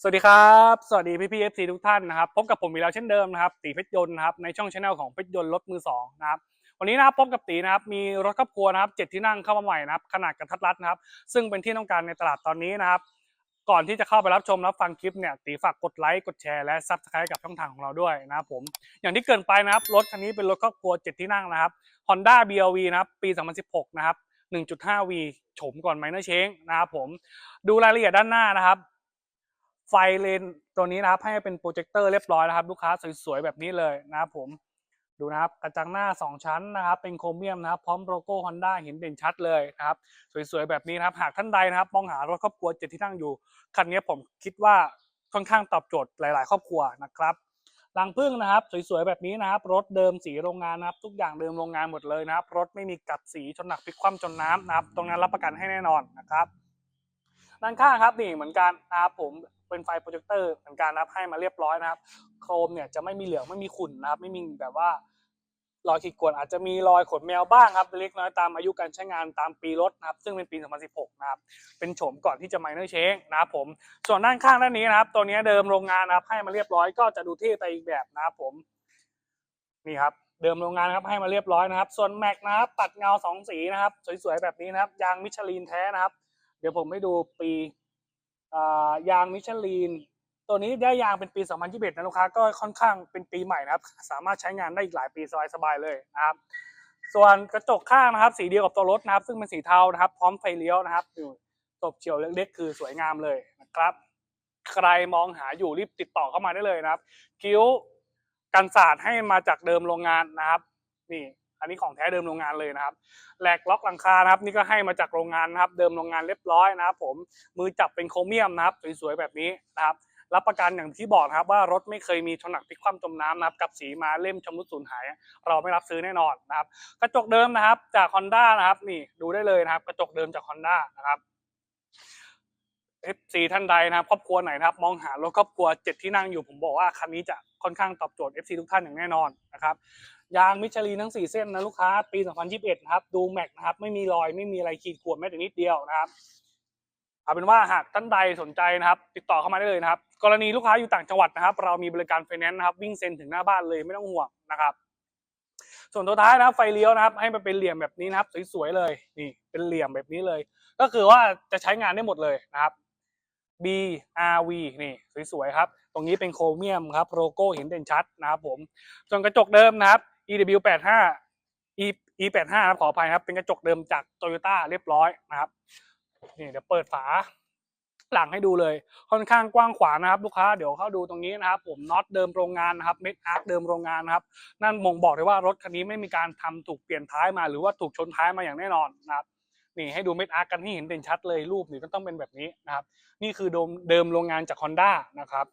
สวัสดีครับ สวัสดีพี่พีเอฟซีทุกท่านนะครับ พบกับผมอีกแล้วเช่นเดิมนะครับ ตีเพชรยนต์นะครับ ในช่องช anel ของเพชรยนต์รถมือสองนะครับ วันนี้นะครับพบกับตีนะครับ มีรถครอบครัวนะครับเจ็ดที่นั่งเข้ามาใหม่นะครับ ขนาดกระทัดรัดนะครับ ซึ่งเป็นที่ต้องการในตลาดตอนนี้นะครับ ก่อนที่จะเข้าไปรับชมรับฟังคลิปเนี่ย ตีฝากกดไลค์ กดแชร์และซับสไครต์กับช่องทางของเราด้วยนะครับผม อย่างที่เกินไปนะครับ รถคันนี้เป็นรถครอบครัวเจ็ดที่นั่งนะครับ Honda BRV นะครับ ปี 2016 นะครับ 1.5V โฉมก่อนไมเนอร์เชงนะครับผม ดูรายละเอียดด้านหน้านะครับ ไฟเลนตัวนี้นะครับให้เป็นโปรเจคเตอร์เรียบร้อยนะครับ ลูกค้าสวยๆแบบนี้เลยนะครับผมดูนะครับกระจังหน้า 2 ชั้นนะครับ เป็นโครเมียมนะครับ พร้อมโลโก้ Honda เห็นเด่นชัดเลยนะครับ สวยๆ แบบนี้นะครับ หากท่านใดนะครับมองหารถครอบครัวเจ็ดที่นั่งอยู่ คันนี้ผมคิดว่าค่อนข้างตอบโจทย์หลายๆ ครอบครัวนะครับรังพึ่งนะครับ สวยๆ แบบนี้นะครับ รถเดิมสีโรงงานนะครับ ทุกอย่างเดิมโรงงานหมดเลยนะครับ รถไม่มีกัดสีชนหนักพลิกคว่ำจนน้ำนะครับ ตรงนั้นรับประกันให้แน่นอนนะครับด้านข้างครับนี่เหมือนกันนะครับผม เป็นไฟโปรเจคเตอร์เหมือนกันนะครับให้มาเรียบร้อยนะครับ โครมเนี่ยจะไม่มีเหลืองไม่มีขุ่นนะครับ ไม่มีแบบว่ารอยขีดข่วนอาจจะมีรอยขนแมวบ้างครับเล็กน้อยตามอายุการใช้งานตามปีรถนะครับ ซึ่งเป็นปี 2016 นะครับ เป็นโฉมก่อนที่จะไมเนอร์เชงนะครับผมส่วนด้านข้างด้านนี้นะครับ ตัวนี้เดิมโรงงานนะครับ ให้มาเรียบร้อยก็จะดูเท่ไปอีกแบบนะครับผมนี่ครับเดิมโรงงานครับให้มาเรียบร้อยนะครับ ส่วนแม็กนะครับตัดเงาสองสีนะครับ สวยๆแบบนี้นะครับ ยางมิชลินแท้นะครับ เดี๋ยวผมให้ดูปี ยางมิชลินตัวนี้ได้ยางเป็นปี 2021นะลูกค้าก็ค่อนข้างเป็นปีใหม่นะครับ สามารถใช้งานได้อีกหลายปีสบายๆเลยนะครับส่วนกระจกข้างนะครับ สีเดียวกับตัวรถนะครับ ซึ่งเป็นสีเทานะครับ พร้อมไฟเลี้ยวนะครับอยู่ตบเฉียวเล็กๆ คือสวยงามเลยนะครับ ใครมองหาอยู่รีบติดต่อเข้ามาได้เลยนะครับ คิ้วกันศาสตร์ให้มาจากเดิมโรงงานนะครับ นี่ อันนี้ของแท้เดิมโรงงานเลยนะครับแหลกล็อกหลังคานะครับ นี่ก็ให้มาจากโรงงานนะครับ เดิมโรงงานเรียบร้อยนะครับ ผมมือจับเป็นโครเมียมนะครับสวยๆแบบนี้นะครับรับประกันอย่างที่บอกนะครับว่ารถไม่เคยมีชนหนักพลิกคว่ำจมน้ำนะครับกับสีมาเล่มชำรุดสูญหาย เราไม่รับซื้อแน่นอนนะครับ กระจกเดิมนะครับจาก Honda นะครับ นี่ดูได้เลยนะครับ กระจกเดิมจาก Honda นะครับ FC ท่านใดนะครับครอบครัวไหนนะครับ มองหารถครอบครัวเจ็ดที่นั่งอยู่ผมบอกว่าคันนี้จะค่อนข้างตอบโจทย์ FC ทุกท่านอย่างแน่นอนนะครับยางมิชลินทั้ง 4 เส้นนะลูกค้า ปี 2021นะครับดูแม็กนะครับไม่มีรอยไม่มีอะไรขีดข่วนแม้แต่นิดเดียวนะครับเอาเป็นว่าหากท่านใดสนใจนะครับ ติดต่อเข้ามาได้เลยนะครับ กรณีลูกค้าอยู่ต่างจังหวัดนะครับ เรามีบริการไฟแนนซ์นะครับวิ่งเซ็นถึงหน้าบ้านเลยไม่ต้องห่วงนะครับ ส่วนตัวท้ายนะครับไฟเลี้ยวนะครับ ให้มันเป็นเหลี่ยมแบบนี้นะครับ สวยๆเลยนี่เป็นเหลี่ยมแบบนี้เลย ก็คือว่าจะใช้งานได้หมดเลยนะครับ B R V นี่สวยๆครับ ตรงนี้เป็นโครเมียมครับโลโก้เห็นเด่นชัดนะครับผมส่วนกระจกเดิมนะครับ E W 8 5 E E 8 5 ครับขออภัยครับ เป็นกระจกเดิมจากโตโยต้าเรียบร้อยนะครับนี่เดี๋ยวเปิดฝาหลังให้ดูเลย ค่อนข้างกว้างขวางนะครับ ลูกค้าเดี๋ยวเข้าดูตรงนี้นะครับ ผมน็อตเดิมโรงงานนะครับเม็ดอาร์คเดิมโรงงานนะครับนั่นบ่งบอกเลยว่ารถคันนี้ไม่มีการทำถูกเปลี่ยนท้ายมาหรือว่าถูกชนท้ายมาอย่างแน่นอนนะครับ นี่ให้ดูเม็ดอาร์กันให้เห็นเด่นชัดเลยรูปนี่ก็ต้องเป็นแบบนี้นะครับนี่คือเดิมเดิมโรงงานจาก Honda นะครับ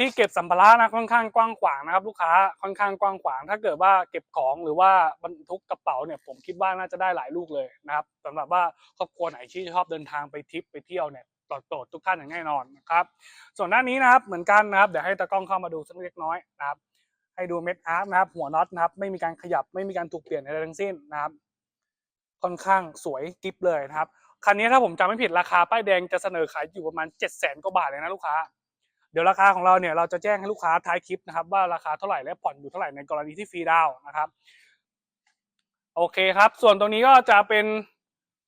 ที่เก็บสัมภาระนะค่อนข้างกว้างขวางนะครับ ลูกค้าค่อนข้างกว้างขวาง ถ้าเกิดว่าเก็บของหรือว่าบรรทุกกระเป๋าเนี่ยผมคิดว่าน่าจะได้หลายลูกเลยนะครับสำหรับว่าครอบครัวไหนที่ชอบเดินทางไปทริปไปเที่ยวเนี่ยตอบโจทย์ทุกท่านอย่างแน่นอนนะครับ ส่วนด้านนี้นะครับเหมือนกันนะครับเดี๋ยวให้ตากล้องเข้ามาดูสักเล็กน้อยนะครับ ให้ดูเม็ดอาร์คนะครับ หัวน็อตนะครับ ไม่มีการขยับไม่มีการถูกเปลี่ยนอะไรทั้งสิ้นนะครับ ค่อนข้างสวยกิฟเลยนะครับคันนี้ถ้าผมจำไม่ผิดราคาป้ายแดงจะเสนอขายอยู่ประมาณ 7 0 0 0 0 กว่าบาทเลยนะลูกค้า เดี๋ยวราคาของเราเนี่ยเราจะแจ้งให้ลูกค้าท้ายคลิปนะครับ ว่าราคาเท่าไหร่และผ่อนอยู่เท่าไหร่ในกรณีที่ฟรีดาวนะครับโอเคครับ ส่วนตรงนี้ก็จะเป็น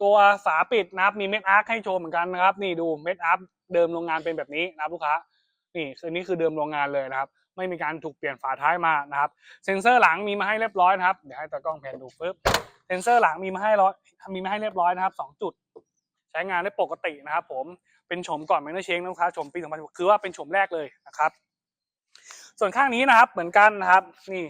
ตัวฝาปิดนะครับมีเม็ดอาร์คให้โชว์เหมือนกันนะครับ นี่ดูเม็ดอาร์คเดิมโรงงานเป็นแบบนี้นะครับลูกค้านี่คือนี่คือเดิมโรงงานเลยนะครับ ไม่มีการถูกเปลี่ยนฝาท้ายมานะครับ เซ็นเซอร์หลังมีมาให้เรียบร้อยนะครับเดี๋ยวให้ตากล้องแผนดูปึ๊บ เซนเซอร์หลังมีมาให้ร้อยมีมาให้เรียบร้อยนะครับสองจุด ใช้งานได้ปกตินะครับ ผมเป็นโฉมก่อนไมเนาเชงนะลูกค้าโฉมปี2016คือว่าเป็นโฉมแรกเลยนะครับ ส่วนข้างนี้นะครับเหมือนกันนะครับ นี่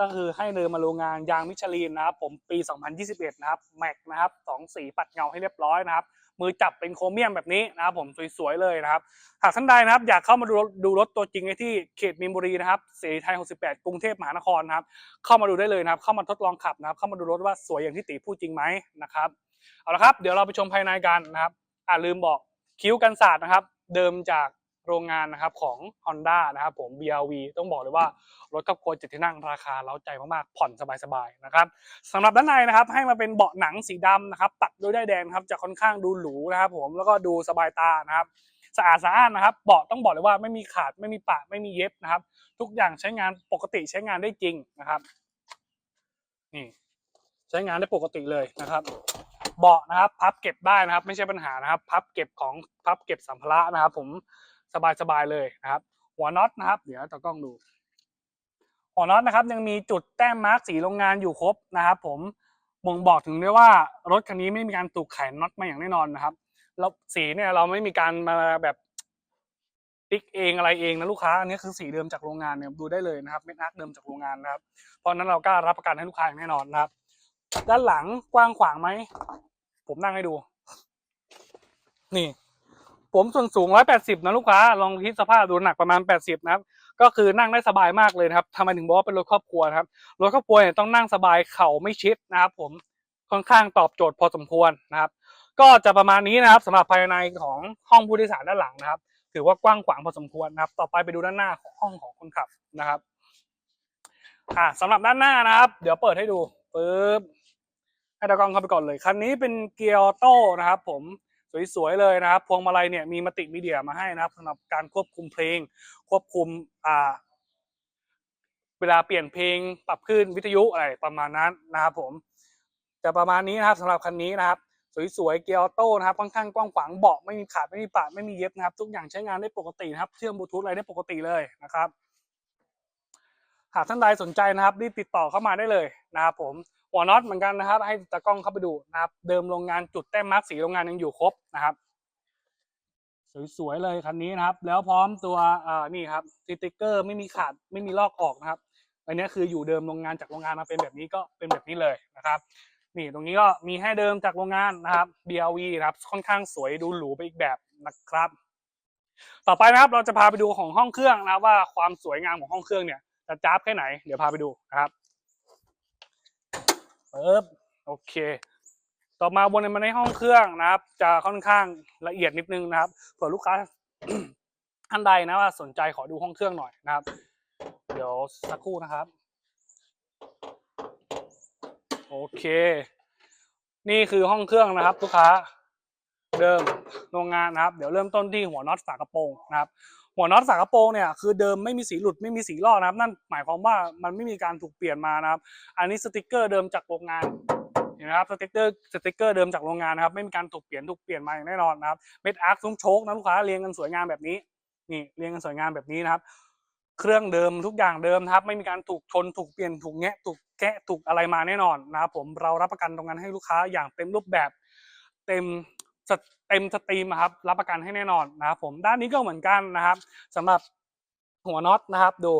ก็คือให้เดินมาโรงงานยางมิชลินนะครับ ผมปี 2021 นะครับแม็กนะครับสองสีปัดเงาให้เรียบร้อยนะครับ มือจับเป็นโครเมียมแบบนี้นะครับผมสวยๆเลยนะครับ หากท่านใดนะครับอยากเข้ามาดูดูรถตัวจริงที่เขตมีนบุรีนะครับเสรีไทย 68 กรุงเทพมหานครนะครับ เข้ามาดูได้เลยนะครับ เข้ามาทดลองขับนะครับ เข้ามาดูรถว่าสวยอย่างที่ตีพูดจริงไหมนะครับเอาละครับ เดี๋ยวเราไปชมภายในกันนะครับอ่าลืมบอกคิ้วกันศาสตร์นะครับ เดิมจาก โรงงานนะครับของ Honda นะครับผม BRV ต้องบอกเลยว่ารถครอบครัวเจ็ดที่นั่งราคาเล้าใจมากๆ ผ่อนสบายๆนะครับสำหรับด้านในนะครับให้มาเป็นเบาะหนังสีดำนะครับตัดด้วยได้แดงครับจะค่อนข้างดูหรูนะครับผมแล้วก็ดูสบายตานะครับสะอาดสะอ้านนะครับเบาะต้องบอกเลยว่าไม่มีขาดไม่มีปะไม่มีเย็บนะครับ ทุกอย่างใช้งานปกติใช้งานได้จริงนะครับนี่ใช้งานได้ปกติเลยนะครับ เบาะนะครับ พับเก็บได้นะครับ ไม่ใช่ปัญหานะครับ พับเก็บของพับเก็บสัมภาระนะครับ ผม สบายๆเลยนะครับ หัวน็อตนะครับ เดี๋ยวตากล้องดู หัวน็อตนะครับ ยังมีจุดแต้มมาร์กสีโรงงานอยู่ครบนะครับ ผมบ่งบอกถึงได้ว่ารถคันนี้ไม่มีการตูกไขน็อตมาอย่างแน่นอนนะครับแล้วสีเนี่ยเราไม่มีการมาแบบติ๊กเองอะไรเองนะลูกค้าอันนี้คือสีเดิมจากโรงงานเนี่ยดูได้เลยนะครับเม็ดอาร์คเดิมจากโรงงานนะครับ เพราะนั้นเรากล้ารับประกันให้ลูกค้าอย่างแน่นอนนะครับ ด้านหลังกว้างขวางไหมผมนั่งให้ดู นี่ ผมส่วนสูง 180 นะลูกค้า ลองคิดสภาพดูหนักประมาณ 80 นะครับ ก็คือนั่งได้สบายมากเลยนะครับทำไมถึงบอกว่าเป็นรถครอบครัวครับ รถครอบครัวเนี่ยต้องนั่งสบายเข่าไม่ชิดนะครับผม ค่อนข้างตอบโจทย์พอสมควรนะครับ ก็จะประมาณนี้นะครับสำหรับภายในของห้องผู้โดยสารด้านหลังนะครับ ถือว่ากว้างขวางพอสมควรนะครับ ต่อไปไปดูด้านหน้าของห้องของคนขับนะครับ อ่าสำหรับด้านหน้านะครับ เดี๋ยวเปิดให้ดูปึ๊บให้ตากล้องเข้าไปก่อนเลย คันนี้เป็นเกียร์ออโต้นะครับ ผม สวยๆเลยนะครับพวงมาลัยเนี่ยมีมัติมีเดียมาให้นะครับสำหรับการควบคุมเพลง ควบคุมอ่าเวลาเปลี่ยนเพลงปรับขึ้นวิทยุอะไรประมาณนั้นนะครับผมจะประมาณนี้นะครับสำหรับคันนี้นะครับ สวยๆเกียร์ออโต้นะครับค่อนข้างกว้างขวางเบาะไม่มีขาดไม่มีปะไม่มีเย็บนะครับ ทุกอย่างใช้งานได้ปกตินะครับ เชื่อมบลูทูธอะไรได้ปกติเลยนะครับ หากท่านใดสนใจนะครับรีบติดต่อเข้ามาได้เลยนะครับผม หัวน็อตเหมือนกันนะครับ ให้ตากล้องเข้าไปดูนะครับ เดิมโรงงานจุดแต้มมาร์กสีโรงงานยังอยู่ครบนะครับ สวยๆเลยคันนี้นะครับ แล้วพร้อมตัวอ่านี่ครับสติกเกอร์ไม่มีขาดไม่มีลอกออกนะครับอันนี้คืออยู่เดิมโรงงานจากโรงงานมาเป็นแบบนี้ก็เป็นแบบนี้เลยนะครับ นี่ตรงนี้ก็มีให้เดิมจากโรงงานนะครับ BLV นะครับ ค่อนข้างสวยดูหรูไปอีกแบบนะครับ ต่อไปนะครับเราจะพาไปดูของห้องเครื่องนะว่าความสวยงามของห้องเครื่องเนี่ยจะจ้าบแค่ไหนเดี๋ยวพาไปดูนะครับ ปึ๊บโอเค ต่อมาบนมาในห้องเครื่องนะครับ จะค่อนข้างละเอียดนิดนึงนะครับเผื่อลูกค้าท่านใดนะว่าสนใจขอดูห้องเครื่องหน่อยนะครับ เดี๋ยวสักครู่นะครับ โอเค นี่คือห้องเครื่องนะครับ ลูกค้าเดิมโรงงานนะครับ เดี๋ยวเริ่มต้นที่หัวน็อตฝากระโปรงนะครับ หัวน็อตฝากระโปรงเนี่ยคือเดิมไม่มีสีหลุดไม่มีสีลอกนะครับ นั่นหมายความว่ามันไม่มีการถูกเปลี่ยนมานะครับ อันนี้สติกเกอร์เดิมจากโรงงานเห็นไหมครับสติกเกอร์สติกเกอร์เดิมจากโรงงานนะครับไม่มีการถูกเปลี่ยนถูกเปลี่ยนมาอย่างแน่นอนนะครับเม็ดอาร์คซุ้มโชคนะลูกค้าเรียงกันสวยงามแบบนี้นี่เรียงกันสวยงามแบบนี้นะครับ เครื่องเดิมทุกอย่างเดิมนะครับ ไม่มีการถูกชนถูกเปลี่ยนถูกแงะถูกแกะถูกอะไรมาแน่นอนนะครับผมเรารับประกันตรงนั้นให้ลูกค้าอย่างเต็มรูปแบบเต็ม เต็มสตรีมครับรับประกันให้แน่นอนนะครับผมด้านนี้ก็เหมือนกันนะครับสำหรับหัวน็อตนะครับ ดู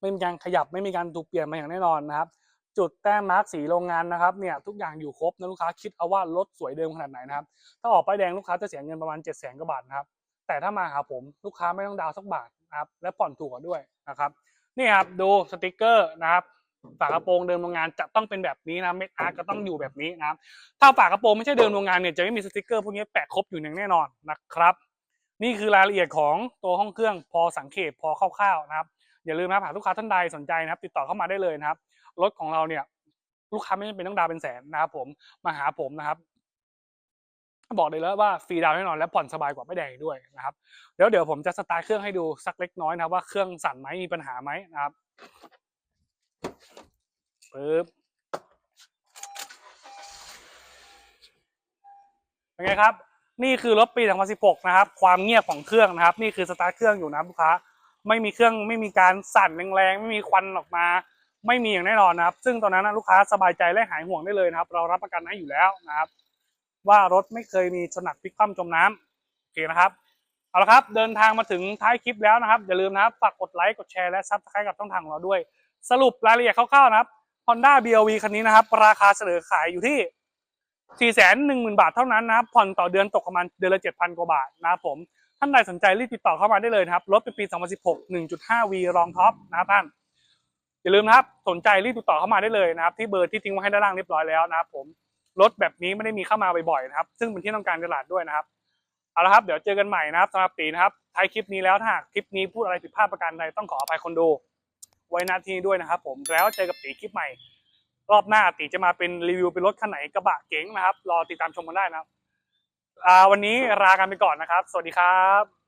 ไม่มีการขยับไม่มีการถูกเปลี่ยนมาอย่างแน่นอนนะครับ จุดแต้มมาร์กสีโรงงานนะครับเนี่ยทุกอย่างอยู่ครบนะลูกค้าคิดเอาว่ารถสวยเดิมขนาดไหนนะครับ ถ้าออกป้ายแดงลูกค้าจะเสียเงินประมาณ7จ็ดแสนกว่าบาทนะครับ แต่ถ้ามาหาผมลูกค้าไม่ต้องดาวสักบาทนะครับและผ่อนถูกกว่าด้วยนะครับนี่ครับดูสติกเกอร์นะครับ ฝากระโปรงเดิมโรงงานจะต้องเป็นแบบนี้นะเม็ดอาร์ก็ต้องอยู่แบบนี้นะครับถ้าฝากระโปรงไม่ใช่เดิมโรงงานเนี่ยจะไม่มีสติกเกอร์พวกนี้แปะครบอยู่อย่างแน่นอนนะครับ นี่คือรายละเอียดของตัวห้องเครื่องพอสังเกตพอคร่าวๆนะครับอย่าลืมนะครับหากลูกค้าท่านใดสนใจนะครับ ติดต่อเข้ามาได้เลยนะครับรถของเราเนี่ย ลูกค้าไม่จำเป็นต้องดาวน์เป็นแสนนะครับผมมาหาผมนะครับ บอกเลยแล้วว่าฟรีดาวแน่นอนและผ่อนสบายกว่าไม่แดงด้วยนะครับ เดี๋ยวเดี๋ยวผมจะสตาร์ทเครื่องให้ดูสักเล็กน้อยนะครับว่าเครื่องสั่นไหมมีปัญหาไหมนะครับ ปึ๊บเป็นไงครับนี่คือรถปี2016นะครับ ความเงียบของเครื่องนะครับ นี่คือสตาร์ทเครื่องอยู่นะลูกค้า ไม่มีเครื่องไม่มีการสั่นแรงๆ ไม่มีควันออกมา ไม่มีอย่างแน่นอนนะครับ ซึ่งตอนนั้นนะลูกค้าสบายใจและหายห่วงได้เลยนะครับ เรารับประกันให้อยู่แล้วนะครับ ว่ารถไม่เคยมีชนักพลิกคว่ำจมน้ำโอเคนะครับ เอาละครับเดินทางมาถึงท้ายคลิปแล้วนะครับอย่าลืมนะครับฝากกดไลค์กดแชร์และซับสไครต์กับช่องทางของเราด้วย สรุปรายละเอียดคร่าวๆนะครับ Honda BRV คันนี้นะครับ ราคาเสนอขายอยู่ที่ 410,000 บาทเท่านั้นนะครับ ผ่อนต่อเดือนตกประมาณเดือนละ 7,000 กว่าบาทนะครับผม ท่านใดสนใจรีบติดต่อเข้ามาได้เลยนะครับ รถเป็นปี 2016 1.5V รองท็อปนะครับท่าน อย่าลืมนะครับ สนใจรีบติดต่อเข้ามาได้เลยนะครับ ที่เบอร์ที่ทิ้งไว้ให้ด้านล่างเรียบร้อยแล้วนะครับผม รถแบบนี้ไม่ได้มีเข้ามาบ่อยๆนะครับ ซึ่งเป็นที่ต้องการตลาดด้วยนะครับ เอาละครับ เดี๋ยวเจอกันใหม่นะครับสำหรับตีนะครับท้ายคลิปนี้แล้วถ้าคลิปนี้พูดอะไรผิดพลาดประการใดต้องขออภัยคนดู ไว้หนาทีนี้ด้วยนะครับ ผมแล้วเจอกับตีคลิปใหม่ รอบหน้าตีจะมาเป็นรีวิวเป็นรถคันไหนกระบะเก๋งนะครับ รอติดตามชมกันได้นะครับวันนี้ลากันไปก่อนนะครับ สวัสดีครับ